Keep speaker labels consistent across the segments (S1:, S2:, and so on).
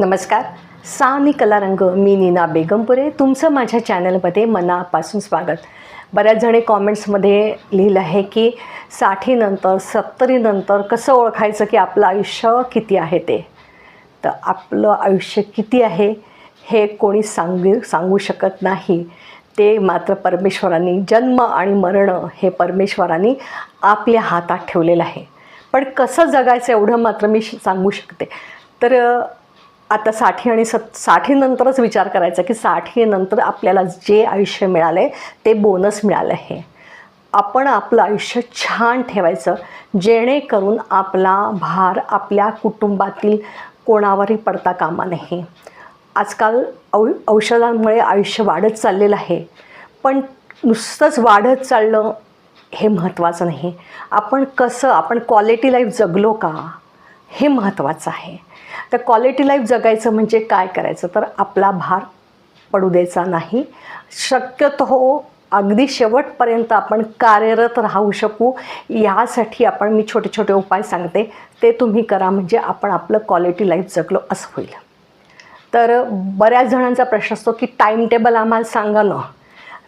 S1: नमस्कार. सा आणि कलारंग मी नीना बेगमपुरे. तुमचं माझ्या चॅनलमध्ये मनापासून स्वागत. बऱ्याच जणी कॉमेंट्समध्ये लिहिलं आहे की साठीनंतर सत्तरीनंतर कसं ओळखायचं की आपलं आयुष्य किती आहे ते? तर आपलं आयुष्य किती आहे हे कोणी सांगू सांगू शकत नाही. ते मात्र परमेश्वरांनी जन्म आणि मरण हे परमेश्वरांनी आपल्या हातात ठेवलेलं आहे. पण कसं जगायचं एवढं मात्र मी श- सांगू शकते. तर आता साठी आणि सत् साठीनंतरच विचार करायचा की साठीनंतर आपल्याला जे आयुष्य मिळालं आहे ते बोनस मिळालं आहे. आपण आपलं आयुष्य छान ठेवायचं जेणेकरून आपला भार आपल्या कुटुंबातील कोणावरही पडता कामा नाही आजकाल औ औषधांमुळे आयुष्य वाढत चाललेलं आहे पण नुसतंच वाढत चाललं हे महत्त्वाचं नाही. आपण कसं आपण क्वालिटी लाईफ जगलो का हे महत्त्वाचं आहे. तर क्वालिटी लाईफ जगायचं म्हणजे काय करायचं? तर आपला भार पडू द्यायचा नाही. शक्यतो अगदी शेवटपर्यंत आपण कार्यरत राहू शकू. यासाठी आपण मी छोटे छोटे उपाय सांगते. ते तुम्ही करा म्हणजे आपण आपलं क्वालिटी लाईफ जगलो असं होईल. तर बऱ्याच जणांचा प्रश्न असतो की टाईम टेबल आम्हाला सांगा ना.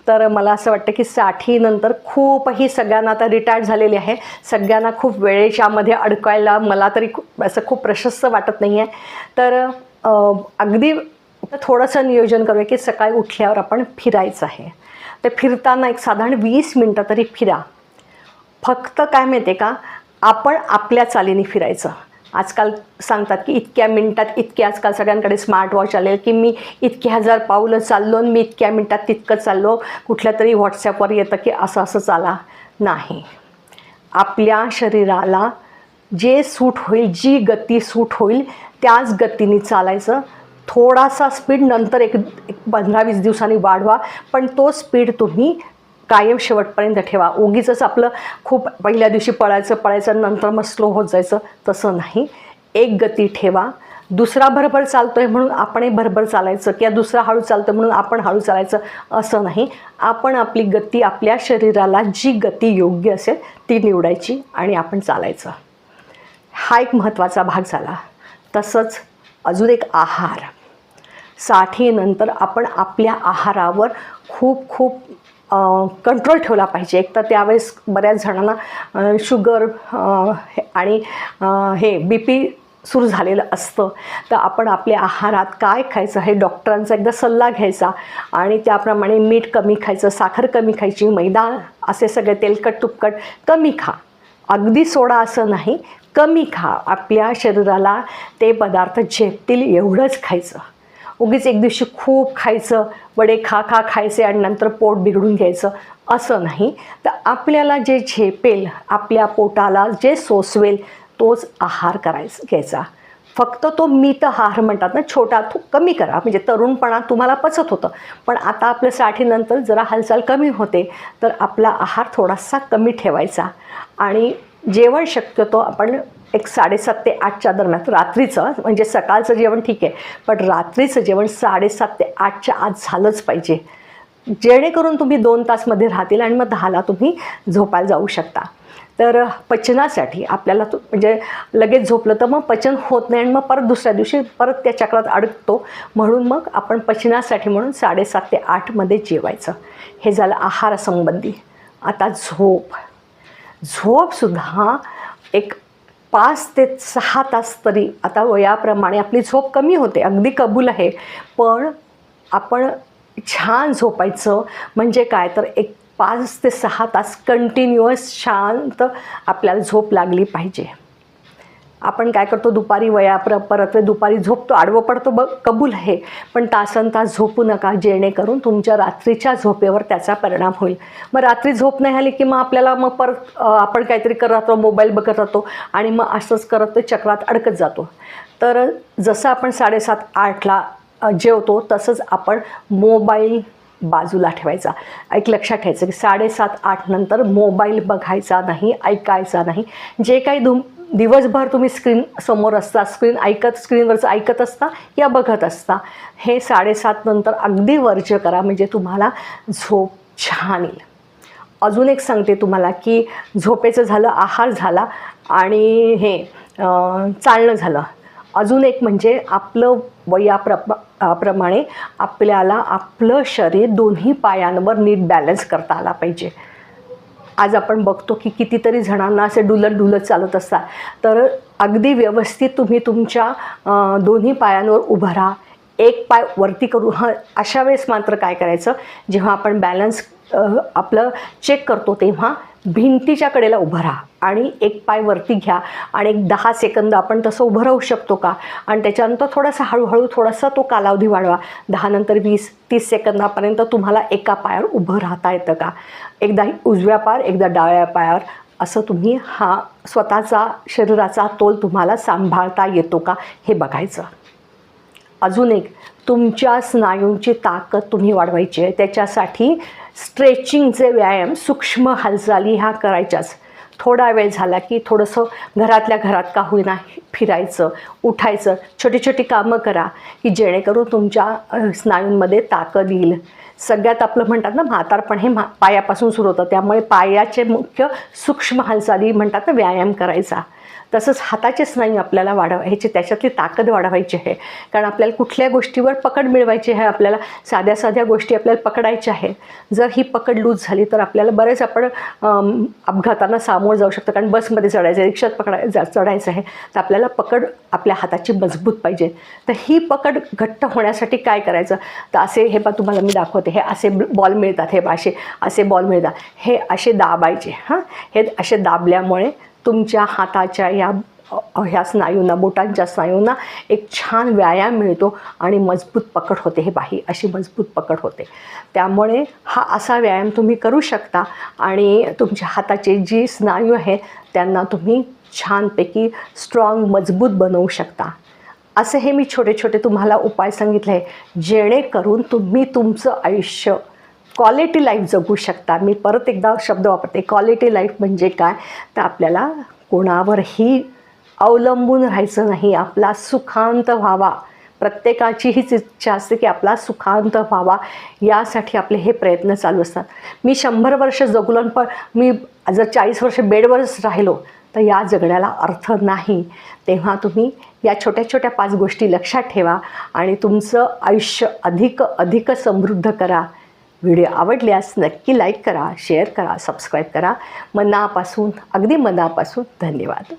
S1: तर मला असं वाटतं की साठीनंतर खूपही सगळ्यांना आता रिटायर्ड झालेली आहे. सगळ्यांना खूप वेळेच्यामध्ये अडकायला मला तरी खूप असं खूप प्रशस्त वाटत नाही आहे तर अगदी थोडंसं नियोजन करूया की सकाळी उठल्यावर आपण फिरायचं आहे. ते फिरताना एक साधारण वीस मिनटं तरी फिरा. फक्त काय माहिती आहे का? आपण आपल्या चालीने फिरायचं. आजकाल सांगतात की इतक्या मिनटात इतके आजकाल सगळ्यांकडे स्मार्ट वॉच आले की मी इतके हजार पावलं चाललो आणि मी इतक्या मिनटात तितकं चाललो. कुठल्या तरी व्हॉट्सॲपवर येतं की असं असं चाला. नाही. आपल्या शरीराला जे सूट होईल जी गती सूट होईल त्याच गतीने चालायचं. थोडासा स्पीड नंतर एक एक पंधरा वीस दिवसांनी वाढवा पण तो स्पीड तुम्ही कायम शेवटपर्यंत ठेवा. उगीचंच आपलं खूप पहिल्या दिवशी पळायचं पळायचं नंतर मग स्लो होत जायचं तसं नाही. एक गती ठेवा. दुसरा भरभर चालतो आहे म्हणून आपणही भरभर चालायचं किंवा दुसरा हळू चालतो म्हणून आपण हळू चालायचं असं नाही. आपण आपली गती आपल्या शरीराला जी गती योग्य असेल ती निवडायची आणि आपण चालायचं. हा एक महत्त्वाचा भाग झाला. तसंच अजून एक आहार. साठीनंतर आपण आपल्या आहारावर खूप खूप कंट्रोल ठेवला पाहिजे. एक तर त्यावेळेस बऱ्याच जणांना शुगर आणि हे बी पी सुरू झालेलं असतं. तर आपण आपल्या आहारात काय खायचं हे डॉक्टरांचा एकदा सल्ला घ्यायचा आणि त्याप्रमाणे मीठ कमी खायचं साखर कमी खायची मैदा असे सगळे तेलकट तुपकट कमी खा. अगदी सोडा असं नाही कमी खा. आपल्या शरीराला ते पदार्थ झेपतील एवढंच खायचं. उगीच एक दिवशी खूप खायचं वडे खा खा खायचे आणि नंतर पोट बिघडून घ्यायचं. असं नाही. तर आपल्याला जे झेपेल आपल्या पोटाला जे सोसवेल तोच आहार करायचा घ्यायचा. फक्त तो मित आहार म्हणतात ना छोटा तो कमी करा. म्हणजे तरुणपणा तुम्हाला पचत होतं. पण आता आपल्या साठीनंतर जरा हालचाल कमी होते तर आपला आहार थोडासा कमी ठेवायचा. आणि जेवण शक्यतो आपण एक साडेसात ते आठच्या दरम्यान रात्रीचं म्हणजे सकाळचं जेवण ठीक आहे पण रात्रीचं जेवण साडेसात ते आठच्या आत झालंच पाहिजे. जेणेकरून तुम्ही दोन तासमध्ये राहतील आणि मग दहाला तुम्ही झोपायला जाऊ शकता. तर पचनासाठी आपल्याला तो म्हणजे लगेच झोपलं तर मग पचन होत नाही आणि मग परत दुसऱ्या दिवशी परत त्या चक्रात अडकतो. म्हणून मग आपण पचनासाठी म्हणून साडेसात ते आठमध्ये जेवायचं. हे झालं आहारासंबंधी. आता झोप. झोपसुद्धा एक पाच ते सहा तास तरी आता वयाप्रमाणे आपली झोप कमी होते अगदी कबूल आहे. पण आपण छान झोपायचं म्हणजे काय? तर एक पाच ते सहा तास कंटिन्युअस शांत आपल्याला झोप लागली पाहिजे. आपण काय करतो दुपारी वया पर परत दुपारी झोपतो आडवं पडतो ब कबूल आहे. पण तासन तास झोपू नका जेणेकरून तुमच्या रात्रीच्या झोपेवर त्याचा परिणाम होईल. मग रात्री झोप नाही आली की मग आपल्याला मग परत आपण काहीतरी करत राहतो मोबाईल बघत राहतो आणि मग असंच करत ते चक्रात अडकत जातो. तर जसं आपण साडेसात आठला जेवतो तसंच आपण मोबाईल बाजूला ठेवायचा. एक लक्षात ठेवायचं की साडेसात आठ नंतर मोबाईल बघायचा नाही ऐकायचा नाही. जे काही धुम दिवसभर तुम्ही स्क्रीन समोर असता स्क्रीन ऐकत स्क्रीनवरचं ऐकत असता या बघत असता. हे साडेसात नंतर अगदी वर्ज्य करा म्हणजे तुम्हाला झोप छान येईल. अजून एक सांगते तुम्हाला की झोपेचं झालं आहार झाला आणि हे चालणं झालं. अजून एक म्हणजे आपलं वयाप्र प्रमाणे आपल्याला आपलं शरीर दोन्ही पायांवर नीट बॅलन्स करता आला पाहिजे. आज आपण बघतो की कितीतरी जणांना असे डुलत डुलत चालत असतात. तर अगदी व्यवस्थित तुम्ही तुमच्या दोन्ही पायांवर उभं राहा. एक पाय वरती करू हां अशा वेळेस मात्र काय करायचं? जेव्हा आपण बॅलन्स आपलं चेक करतो तेव्हा भिंतीच्या कडेला उभं राहा आणि एक पाय वरती घ्या आणि एक दहा सेकंद आपण तसं उभं राहू शकतो का? आणि त्याच्यानंतर थोडासा हळूहळू थोडासा तो कालावधी वाढवा. दहा नंतर वीस तीस सेकंदापर्यंत तुम्हाला एका पायावर उभं राहता येतं का? एकदा उजव्या पायावर एकदा डाव्या पायावर. असं तुम्ही हा स्वतःचा शरीराचा तोल तुम्हाला सांभाळता येतो का? हे बघायचं. अजून एक तुमच्या स्नायूंची ताकद तुम्ही वाढवायची आहे. त्याच्यासाठी स्ट्रेचिंगचे व्यायाम सूक्ष्म हालचाली ह्या करायच्याच. थोडा वेळ झाला की थोडंसं घरातल्या घरात का होईना फिरायचं उठायचं छोटी छोटी कामं करा की जेणेकरून तुमच्या स्नायूंमध्ये ताकद येईल. सगळ्यात आपलं म्हणतात ना म्हातारपण हे मा पायापासून सुरू होतं. त्यामुळे पायाचे मुख्य सूक्ष्म हालचाली म्हणतात ना व्यायाम करायचा. तसंच हाताचे स्नायू आपल्याला वाढवायचे त्याच्यातली ताकद वाढवायची आहे. कारण आपल्याला कुठल्या गोष्टीवर पकड मिळवायची आहे आपल्याला साध्या साध्या गोष्टी आपल्याला पकडायच्या आहेत जर ही पकड लूज झाली तर आपल्याला बरेच आपण अपघातांना सामोरं जाऊ शकतो. कारण बसमध्ये चढायचं आहे रिक्षात पकडाय जा चढायचं आहे तर आपल्याला पकड आपल्या हाताची मजबूत पाहिजे. तर ही पकड घट्ट होण्यासाठी काय करायचं? तर असे हे पा तुम्हाला मी दाखवते. हे असे बॉल मिळतात. हे असे असे बॉल मिळतात. हे असे दाबायचे. हां? हे असे दाबल्यामुळे तुमच्या हाताच्या या ह्या स्नायूंना बोटांच्या स्नायूंना एक छान व्यायाम मिळतो आणि मजबूत पकड होते हे बाही अशी मजबूत पकड होते. त्यामुळे हा असा व्यायाम तुम्ही करू शकता आणि तुमच्या हाताचे जी स्नायू आहे त्यांना तुम्ही छानपैकी स्ट्रॉंग मजबूत बनवू शकता. असे हे मी छोटे छोटे तुम्हाला उपाय सांगितले आहे जेणेकरून तुम्ही तुमचं आयुष्य क्वालिटी लाईफ जगू शकता. मी परत एकदा शब्द वापरते. क्वालिटी लाईफ म्हणजे काय? तर आपल्याला कोणावरही अवलंबून राहायचं नाही. आपला सुखांत व्हावा. प्रत्येकाची हीच इच्छा असते की आपला सुखांत व्हावा. यासाठी आपले हे प्रयत्न चालू असतात. मी शंभर वर्ष जगलो पण मी जर चाळीस वर्ष बेडवरच राहिलो तर या जगण्याला अर्थ नाही. तेव्हा तुम्ही या छोट्या छोट्या पाच गोष्टी लक्षात ठेवा आणि तुमचं आयुष्य अधिक अधिक समृद्ध करा. व्हिडिओ आवडल्यास नक्की लाईक करा शेअर करा सबस्क्राईब करा. मनापासून अगदी मनापासून धन्यवाद.